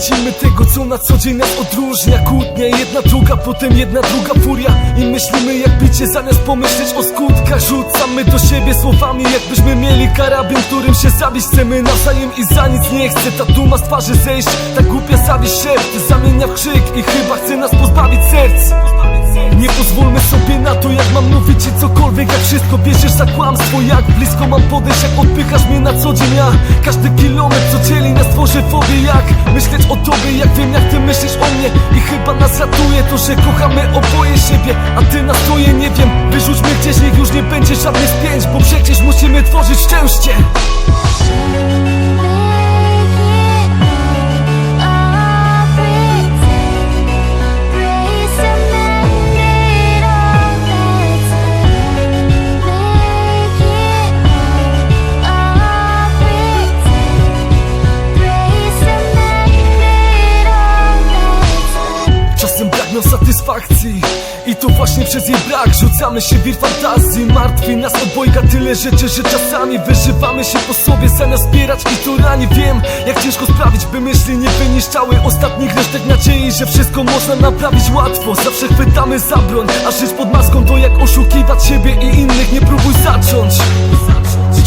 widzimy tego, co na co dzień nas odróżnia. Kłótnia, jedna druga, potem jedna druga furia. I myślimy jak bicie, zamiast pomyśleć o skutkach. Rzucamy do siebie słowami, jakbyśmy mieli karabin Którym się zabić. Chcemy nawzajem i za nic nie chce Ta duma z twarzy zejść, ta głupia zawiść szepty. Zamienia w krzyk i chyba chce nas pozbawić serc. Nie pozwólmy sobie na to, jak mam mówić ci cokolwiek Jak wszystko bierzesz za kłamstwo. Jak blisko mam podejść, jak odpychasz mnie na co dzień. Ja każdy kilometr, co dzieli nas tworzy Jak myśleć o tobie, jak wiem jak ty myślisz o mnie. I chyba nas ratuje to, że kochamy oboje siebie. A ty na swoje nie wiem. Wyrzućmy gdzieś, niech już nie będzie żadnych spięć Bo przecież musimy tworzyć szczęście satysfakcji I to właśnie przez jej brak Rzucamy się w wir fantazji. Martwi nas obojga tyle rzeczy, że czasami Wyżywamy się po sobie. Zamiast wspierać i to rani Wiem jak ciężko sprawić, by myśli nie wyniszczały Ostatnich resztek nadziei, że wszystko można naprawić łatwo. Zawsze chwytamy za broń, a żyć pod maską to jak oszukiwać siebie i innych. Nie próbuj zacząć.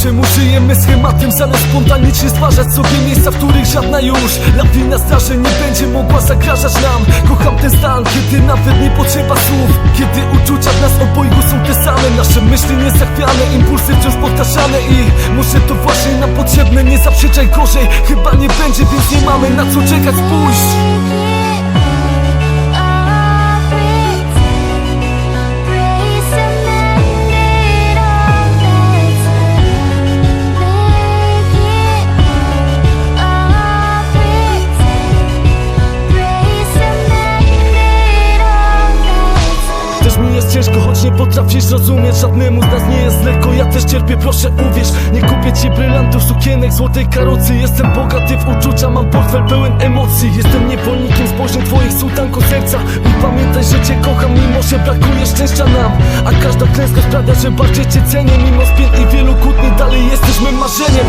Czemu żyjemy schematem zamiast spontanicznie stwarzać sobie miejsca, w których żadna już Lawina zdarzeń nie mogła zagrażać nam. Kocham ten stan, kiedy nawet nie potrzeba słów. Kiedy uczucia w nas obojgu są te same. Nasze myśli niezachwiane, impulsy wciąż powtarzane I może to właśnie nam potrzebne, nie zaprzeczaj gorzej Chyba nie będzie, więc nie mamy na co czekać, spójrz nie potrafisz rozumieć Żadnemu z nas nie jest lekko, ja też cierpię, proszę uwierz. Nie kupię ci brylantów, sukienek, złotej karocy. Jestem bogaty w uczucia, mam portfel pełen emocji. Jestem niewolnikiem spojrzeń twoich sułtanko serca. I pamiętaj, że cię kocham, mimo że brakuje szczęścia nam. A każda klęska sprawia, że bardziej cię cenię. Mimo spięt i wielu kłótni, dalej jesteśmy marzeniem